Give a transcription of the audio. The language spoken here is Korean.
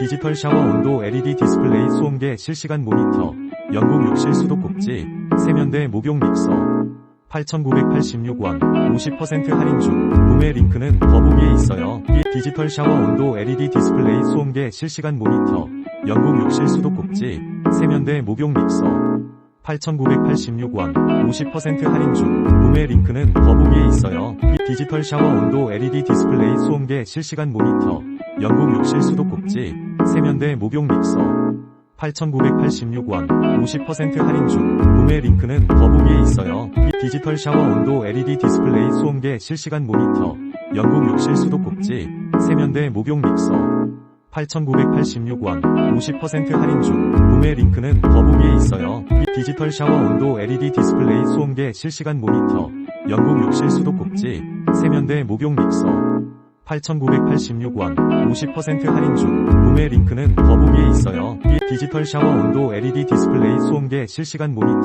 디지털 샤워 온도 LED 디스플레이 소음계 실시간 모니터, 영국 욕실 수도꼭지, 세면대 목욕 믹서. 8,986원, 50% 할인 중, 구매 링크는 더보기에 있어요. 이 디지털 샤워 온도 LED 디스플레이 소음계 실시간 모니터, 영국 욕실 수도꼭지, 세면대 목욕 믹서. 8,986원, 50% 할인 중, 구매 링크는 더보기에 있어요. 이 디지털 샤워 온도 LED 디스플레이 소음계 실시간 모니터, 영국 욕실 수도꼭지, 세면대 목욕 믹서. 8,986원, 50% 할인 중, 구매 링크는 더보기에 있어요. 이 디지털 샤워 온도 LED 디스플레이 소음계 실시간 모니터, 영국 욕실 수도꼭지, 세면대 목욕 믹서. 8,986원, 50% 할인 중, 구매 링크는 더보기에 있어요. 이 디지털 샤워 온도 LED 디스플레이 소음계 실시간 모니터, 영국 욕실 수도꼭지, 세면대 목욕 믹서. 8,986원, 50% 할인 중, 구매 링크는 더보기에 있어요. 이 디지털 샤워 온도 LED 디스플레이 소음계 실시간 모니터,